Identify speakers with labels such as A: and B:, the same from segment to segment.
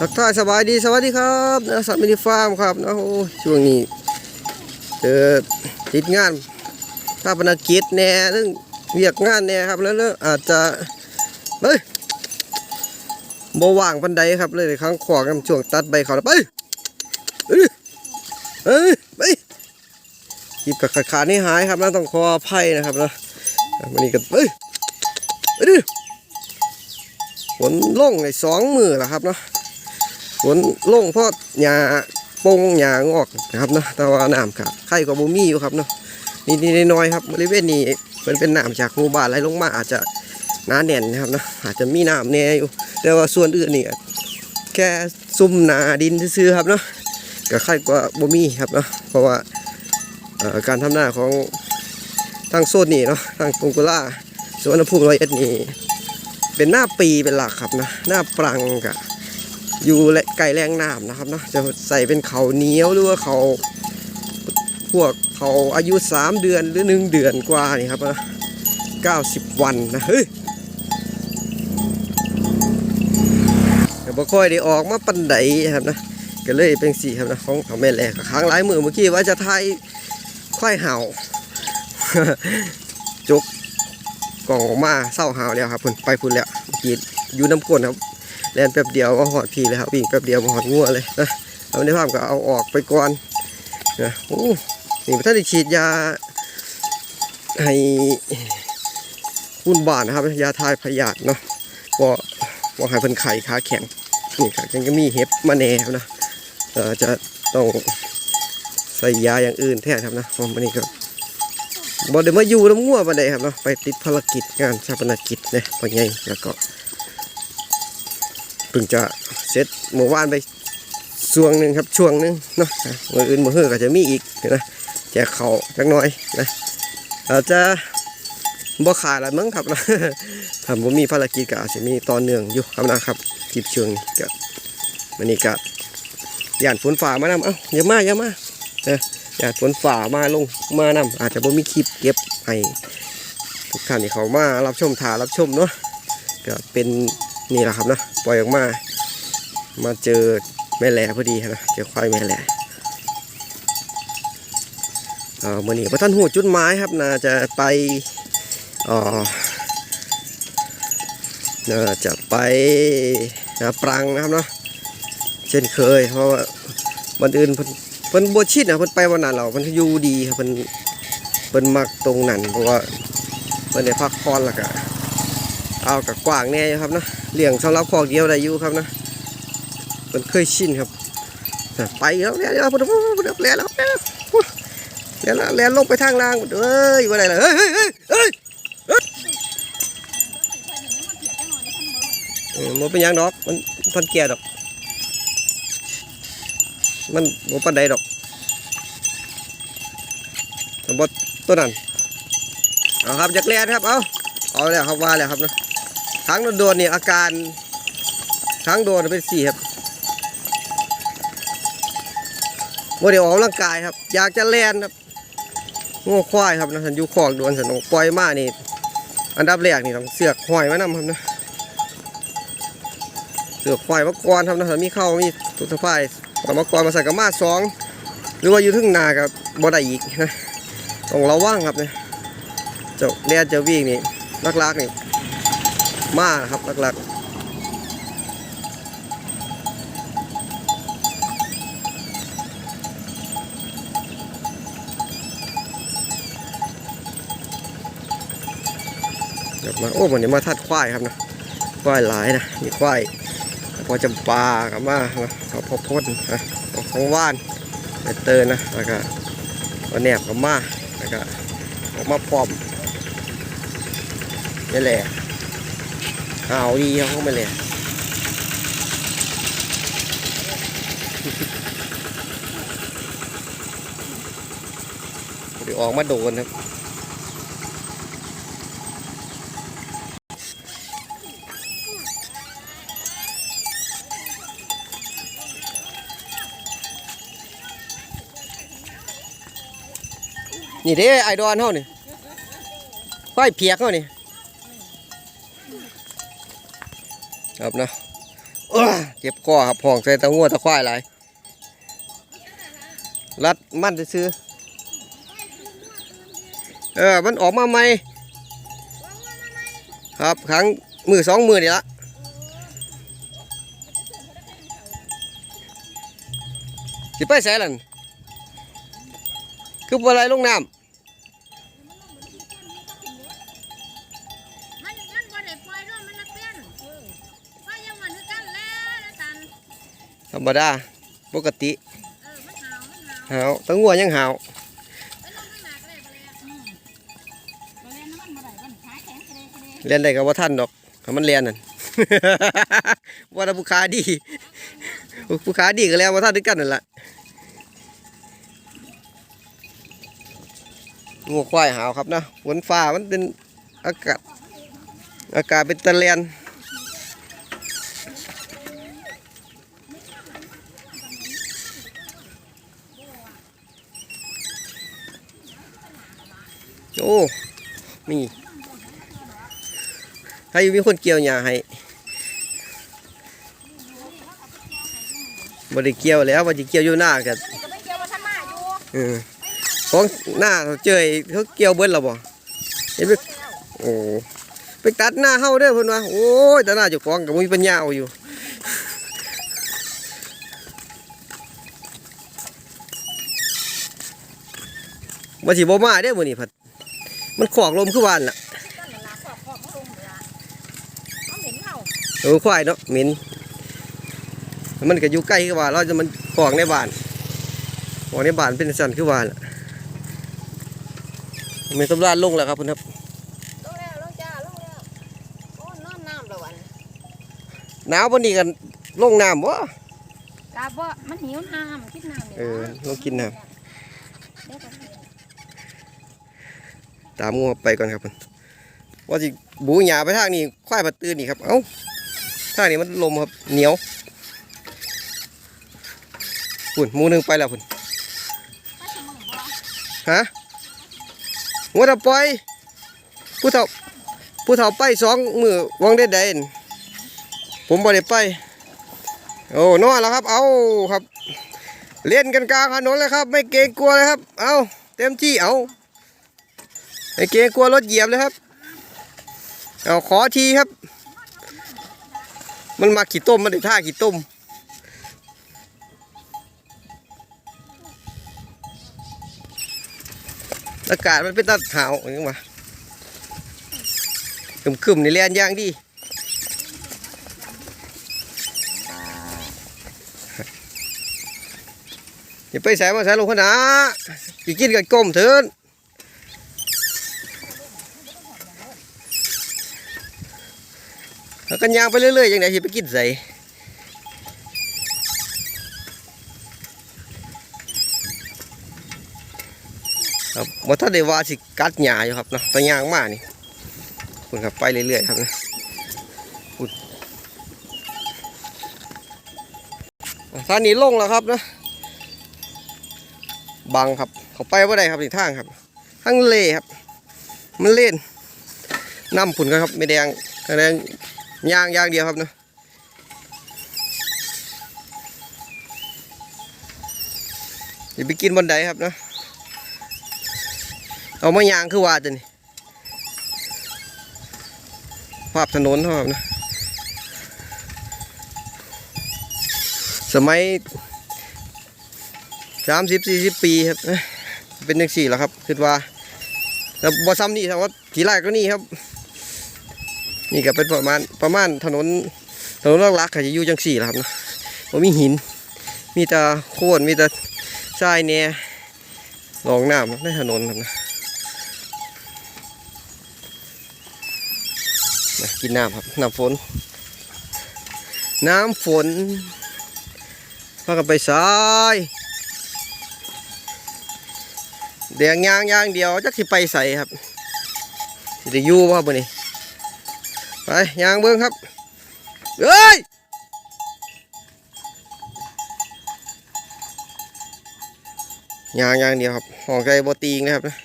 A: ทักทายสบายดีสวัสดีครับนะสัตว์มินิฟาร์มครับนะโอ้ช่วงนี้เจอติดงานถ้าปนกิจแหน่เรื่องเรียกงานแหน่ครับแล้วแล้วอาจจะเฮ้ยบว่างปันใดครับเลยครั้งขวากันช่วงตัดใบเขาไปเอ้ยเอ้ยไปหยิบกับขาขาดนี่หายครับนะต้องขออภัยนะครับนะวันนี้ก็เอ้ยไปดิฝนลงในสองมือแล้วครับเนาะ ฝนลงเพราะหญ้าปงหญ้างอกนะครับเนาะแต่ว่าน้ำครับไข่ก็บ่มีอยู่ครับเนาะนี่นี่น้อยๆครับบริเวณนี้มันเป็นน้ำจากหมู่บ้านไหลลงมาอาจจะหนาแน่นนะครับเนาะอาจจะมีน้ำแน่อยู่ แต่ว่าส่วนอื่นนี่แค่ซุ่มนาดินซื่อครับเนาะก็ไข่ก็บ่มีครับเนาะเพราะว่าการทำหน้าของทางโซนนี่เนาะทางกรุงกุล่าสวนภูมิร้อยเอ็ดนี่เป็นหน้าปีเป็นหลักครับนะหน้าปรังกับ อยู่และไก่แรงน้ำนะครับเนาะจะใส่เป็นเขาเหนียวหรือว่าเขาพวกเขาอายุ 3 เดือนหรือ 1 เดือนกว่านี่ครับนะ90 วันนะเฮ้ยแต่บ่ค่อยได้ออกมาปันไดครับนะก็เลยเป็นสีครับนะของของแม่แหลกค้างหลายมือเมื่อกี้ว่าจะทายควายเห่าจกกล่องออกมาเศร้าเห่าแล้วครับพุ่นไปพุ่นแล้วเมื่อกี้อยู่น้ำก้นครับ แล่นแป๊บเดียวมาหอดพีเลยครับวิ่งแป๊บเดียวมาหอดงัวเลยนะเอาในภาพก็เอาออกไปก่อนนะโอ้นี่ท่าได้ฉีดยาให้คุณบ้านนะครับ ยาทายพยาธิเนาะว่าว่าให้เพิ่นไข่ขาแข็งนี่ครับยังก็มีเห็บมาแน่นะเออจะต้องใส่ยาอย่างอื่นแทนครับนะเพราะมันนี่ก็บ่ได้มาอยู่น้ำงัวมาได้ครับเนาะไปติดภารกิจงานชาปนกิจเนี่ยพอไงแล้วก็ เพิ่งจะเสร็จเมื่อวานไปช่วงหนึ่งครับช่วงหนึ่งเนาะเมื่ออื่นมื่อฮือก็จะมีอีกนะแจกเขาจักหน่อยนะอาจจะบ่ขาดละมั้งครับนะถ้าผมมีภารกิจก็อาจจะมีตอนเนื่องอยู่ครับนะครับคลิปช่วงนี้ก็มันนี่ก็ย่านฝนฝ่ามานำเอ้าอย่ามาอย่ามาเออย่านฝนฝ่ามาลงมานำอาจจะบ่มีคลิปเก็บให้ทุกท่านที่เขามารับชมถ่ารับชมเนาะก็เป็น นี่แหละครับนะปล่อยออกมา มาเจอแม่แหล่พอดีนะเจอควายแม่แหล่เออมื่อนี้พระท่านหูจุดไม้ครับน่าจะไปเอ่อน่าจะไปนะปรังนะครับเนาะเช่นเคย เพราะว่าวันอื่นเพิ่นเพิ่นบัชิดนะเพิ่นไปวันนั้นเราเพิ่นอยู่ดีครับเพิ่นเพิ่นมักตรงนั้นเพราะว่าเพิ่นได้พักผ่อนแล้วก็ เอากับกว้างแน่อยู่ครับนะเลี้ยงสำหรับคอกเดียวได้อยู่ครับนะมันเคยชินครับไปแล้วแล้วแล้วแล้วแล้วแล้วแล้วแล้วแล้วลงไปทางล่างเอ้ยว่าไรล่ะเฮ้ยเฮ้ยเฮ้ยเฮ้ยเฮ้ยมันเป็นยังดอกมันพันแก่ดอก มันบ่ปันใดดอกสมบัติตัวนั้นเอาครับจากแลนครับเอาเอาแล้วครับว่าแล้วครับนะ ครั้งโดนๆนี่ยอาการครั้งโดนเป็นสี่ครับโมเดลออกกำลังกายครับ อยากจะแล่นครับง้อควายครับนะสันยูคอกโดนสันปล่อยมานี่อันดับแรกนี่ต้องเสือกหอยมานำครับนะเสือกหอยมะกรครับนะถ้ามีเข้ามีตุกสะพายเอามะกรมาใส่กับมาสองหรือว่าอยู่ทึ่งนากับบ่ได้อีกนะต้องระวังครับเนี่ยเจ้าแล่นเจ้าวิ่งนี่ลักๆนี่ มาครับหลักๆเดี๋ยวมาโอ้วันนี้มาทัดควายครับนะควายหลายนะมีควายพอจำปากับมานะเขาพอพ่นนะเอาของว่านไปเตอร์นะแล้วก็เอาแหนบกับมาแล้วก็ออกมาพร้อมนี่แหละ เอาดีเขาเข้ามาเลยเดี๋ยวออกมาโดนครับนี่เด้ไอดอนเขานี่ค่อยเพียกเขานี่ ครับนะเออ้อเจ็บคอครับห้องใส่ตะงัวตะควายหลายรัดมันซื้อๆเออมันออกมาใหม่ครับครั้งมือสองมือนี่ละสิไปใส่ลันคืออะไรลงน้
B: มั
A: ธรรมดาปกติ
B: เออมันหาวมันหาว
A: หาวตะงัวยังหาว
B: ไปลงข้างหน้าก็ได้บ่เลยอะอืมบ่เลยน้ำมันบ่ได้มันขาแข็งกระเดะกระเดะ
A: เรียนได้กับว่าท่านดอกถ้ามันเรียนนั่นว่าถ้าผู้ค้าดีผู้ค้าดีก็แล้วว่าท่านด้วยกันนั่นแหละงัวควายหาวครับนะฝนฟ้ามันเป็นอากาศอากาศเป็นตะเลียน โอ้มีใครมีคนเกี่ยวหญ้าให้บ่ได้เกี่ยวแล้วว่าจะเกี่ยวอยู่หน้ากัน
B: นี่ก็ไปเกี่ยวว่าท่านมาอ
A: ของหน้าเขาเจยเขาเกี่ยวเบิ้ลหรอบ่เห็นไหมโอ้ไปตัดหน้าเฮาเด้อเพิ่นว่าโอ้ยแต่หน้าจ้าของก็บ่มีปัญญาเอาอยู่ว่าสิบ่มาเด้อมื้อนี้พัด มันขอกลมคือวานล่ะ
B: นั่นล่ะขอบขอบมันลงเวลาเอาเหม็นเห่า
A: เออควายเนาะเหม็นมันก็อยู่ใกล้คือว่าเราจะมันขอกในบ้านขอกในบ้านเป็นสั่นคือว่าล่ะมีตำราลงแล้วครับเพิ่นครับ
B: ลงแล้วลงจ้าลงแล้วโอ้นอนน้ำแล้ววัน
A: หนาวปานนี้กันลงน้ำบ่
B: กาบ่มันหิวน้ำคิดน้ำนี่
A: เออลองกินน้
B: เดี๋ยวก่อนเดี๋ยว
A: ตามงัวไปก่อนครับว่าสิบูหยาไปทางนี้ควายปัดตื่นนี่ครับเอ้าทางนี้มันลมครับเหนียวพุ่นมูนึงไปแล้วพุ่นฮะงัวตะปอยผู้เฒ่าผู้เฒ่าไปสองมือวังได้ใดนผมบ่ได้ไปโอ้นอนแล้วครับ เอาครับ เล่นกันกลางถนนเลยครับ ไม่เกรงกลัวเลยครับ เอาเต็มที่เอา ไม่เกงกลัวรถเหยียบเลยครับ เอาขอทีครับ มันมาขี่ต้มมันได้ท่าขี่ต้มอากาศมันเป็นตาหาวอย่างนี้มาคึมคึมๆนี่เรียนย่างดีอย่าไปใส่มาใส่ลงขนาดอย่ากินกันก้มเถิน แล้วกันยางไปเรื่อยๆอย่างไหนที่ไปกินใส่ครับว่าถ้าได้ว่าสิกัดหญ้าอยู่ครับเนาะตะยางมานี่คุณครับไปเรื่อยๆครับนะคุณท่านี้ลงแล้วครับนะบังครับเขาไปว่าได้ครับอีกทางครับทั้งเล่ครับ มันเล่นน้ำผุนกันครับไม่แดงไม่แดง ยางยางเดียวครับเนาะอย่าไปกินบนไดครับเนาะเอามายางคือว่าจะนี่ภาพถนนครับนะสมัยสามสิบสี่สิบปีครับเป็นยังสี่แล้วครับคิดว่าแล้วบ่ซ้ำนี่ครับว่าทีแรกก็นี่ครับ นี่ก็เป็นประมาณประมาณถนนถนนลักๆก็จะอยู่จังสี่แล้วครับนะบ่มีหิน มีแต่โคลนมีแต่ทรายเนี่ยรองน้ำในถนนครับนะกินน้ำครับน้ำฝน น้ำฝนพากันไปซ้ายแดงยางยางเดียวจักสิไปใส่ครับสิได้อยู่บ่ครับมื้อนี้ ไปยางเบิ่งครับเอ้ยยางยางเดียวครับห้องใจบ่ตีงนะครับนะ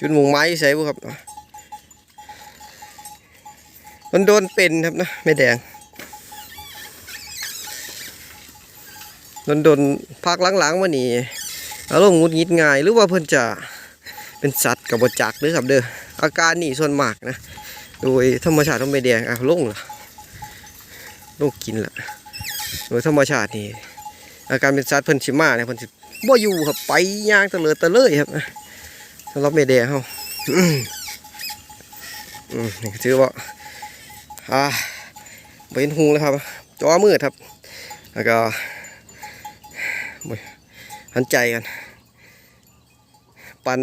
A: จุดมุงไม้ใส่บ่ครับมันโดนเป็นครับนะไม่แดงโดนโดนพักหลังๆวันนี้อารมณ์งุดงิดง่ายหรือว่าเพิ่นจะ เป็นสัตว์กับบจักเด้อครับเด้ออาการนี่ส่วนมากนะ โดยธรรมชาติของไม่แดงอะลงละลงกินละโดยธรรมชาตินี่อาการเป็นสัตว์เพิ่นสิมาเนี่ยเพิ่นสิบ่อยู่ครับไปย่างตะเลิดตะเลยครับสำหรับไม่แดงเฮาอืมอืมนี่ถือว่าอ่าเห็นหูแล้วครับจอมืดครับ แล้วก็โอ้ยหันใจกัน ปัน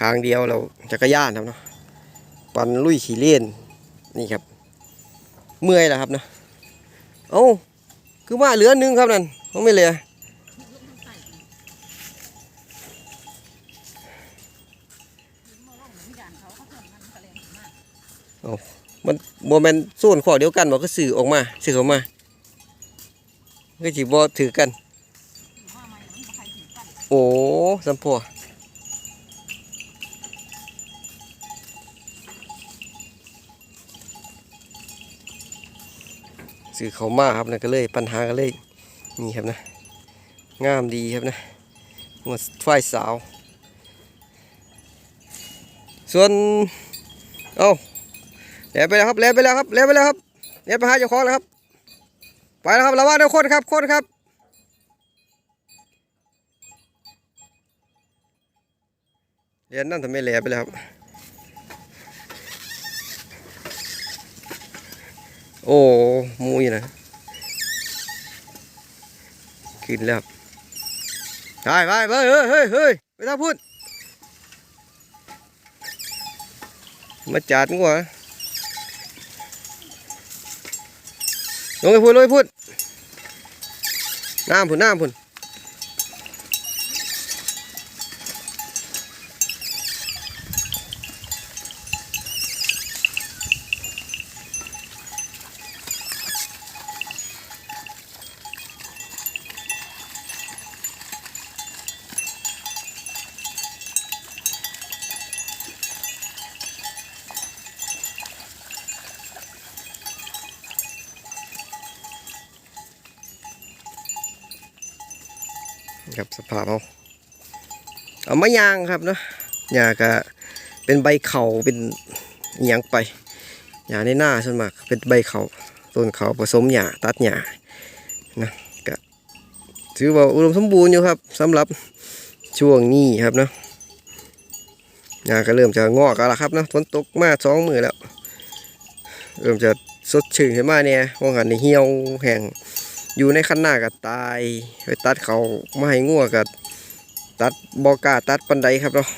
A: ทางเดียวเราจักรยานครับเนาะปันลุยขี่เล่นนี่ครับ เมื่อยแล้วครับเนาะเอ้าคือมาเหลือหนึงครับนั่นเขาไม่เหลยมันโมเมนต์ส่วนข้อเดียวกันบอกก็สื่อออกมาสื่อออกมาก็จีบอถือกัน โอ้สัมพัว สื่อเขามาครับนะก็เลยปัญหาก็เลยนี่ครับนะงามดีครับนะหัวฝ้ายสาว ส่วนเอ้าแล่นไปแล้วครับแล่นไปแล้วครับแล่นไปแล้วครับแล่นไปหาเจ้าของแล้วครับ ไปแล้วครับระวังนะคนครับโคนครับเรียนนั่นทำไมแล่นไปแล้วครับ โอ้มูยนะขึ้นแล้วครับไปไปไปเฮ้ยเฮ้ยเฮ้ยไม่ต้องพูดมาจัดงัวลงไปพูดลงไปพูดน้ำพุ่นน้ำพุ่น ครับสภาพเอาเอามายางครับเนาะหญ้าก็เป็นใบเขาเป็นหยังไปหญ้าในหน้าส่วนมากเป็นใบเขาต้นเขาผสมหญ้าตัดหญ้านะก็ถือว่าอุดมสมบูรณ์อยู่ครับสำหรับช่วงนี้ครับเนาะหญ้าก็เริ่มจะงอกแล้วครับเนาะฝนตกมาสองมือแล้วเริ่มจะสดชื่นขึ้นมาเนี่ยว่างันในเหี่ยวแห้ง อยู่ในคันหน้าก็ตายไปตัดเขาไม่ให้งัวก็ตัดบอกาตัดปันไดครับเนาะ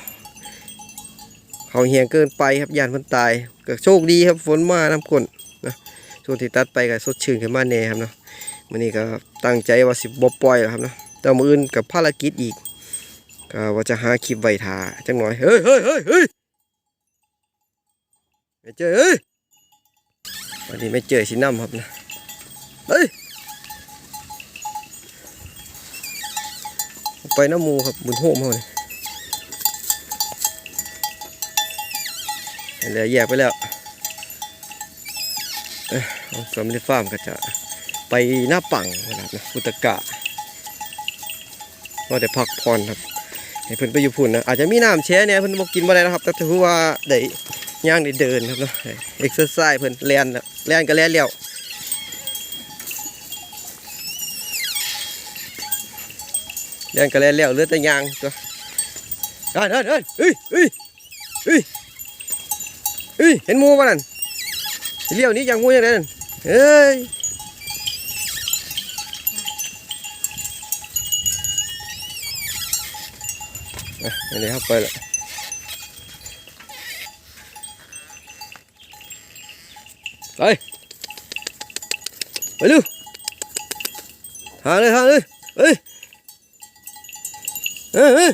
A: เขาเหี่ยงเกินไปครับยานเพิ่นตายก็โชคดีครับฝนมาน้ำกลนนะช่วงที่ตัดไปก็สดชื่นขึ้นมาแน่ครับเนาะมื้อนี้ก็ตั้งใจว่าสิบ่ปล่อยแล้วครับเนาะแต่มืออื่นกับภารกิจอีกก็ว่าจะหาคลิปไว้ทาจังหน่อยเฮ้ยเฮ้ยเฮ้ยเฮ้ยไม่เจอเฮ้ยวันนี้ไม่เจอสิน้ำครับนะเฮ้ย ไปน้ำมูครับบุญโฮมเขาเนี่ยเหลือแยกไปแล้วเออสำเร็จฟาร์มก็จะไปหน้าปังนะครับนะพุตกะก็ได้พักผ่อนครับให้เพิ่นไปอยู่พุ่นนะอาจจะมีน้ำแช่เนี่ยเพิ่นบอกกินบ่ได้นะครับแต่ถือว่าได้ย่างได้เดินครับเนาะเอ็กซ์ไซส์เพิ่นแล่นแล้วแล่นก็แล่นแล้ว เดินก็เล่นแล้วเหลือแต่ยางตัวเดินเดินเดินเฮ้ยเฮ้ยเฮ้ยเฮ้ยเห็นหมูป่ะนั่นเลี้ยวหนี้ยังหมูยังไงนั่นเฮ้ยอะอันนี้เข้าไปละไปไปลูกหาเลยหาเลยเฮ้ย เฮ้ยเฮ้ย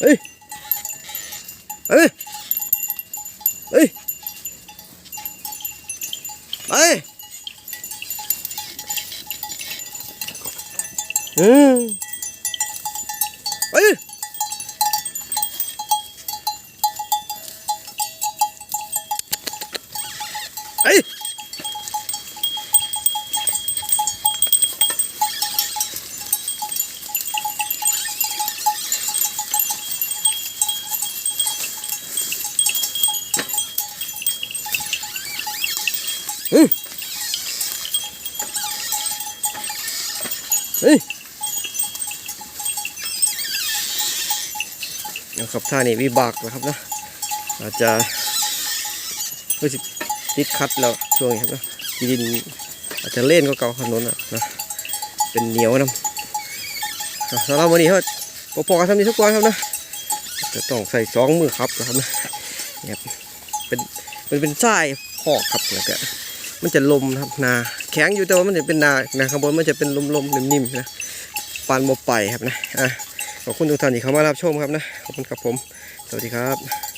A: เฮ้ยเฮ้ยเฮ้ยไปอืมไปไป อืมเฮ้ยนะครับ ท่านี้วิบากนะครับนะอาจจะรู้สึกติดคัดแล้วช่วงนี้ครับนะที่ดินอาจจะเล่นก็เก่าถนนอะนะเป็นเหนียวนะสำหรับวันนี้ครับพอๆกันทำนี้ทุกวันครับนะจะต้องใส่สองมือครับนะครับนะเนี่ยเป็นมันเป็นทรายพอกครับแล้วก็มันจะลมนะครับนาแข็งอยู่แต่ว่ามันจะเป็นนานาข้างบนมันจะเป็นลมๆนิ่มๆนะปานโมไปครับนะอะ ขอบคุณทุกท่านที่เข้ามารับชมครับนะ ขอบคุณครับผม สวัสดีครับ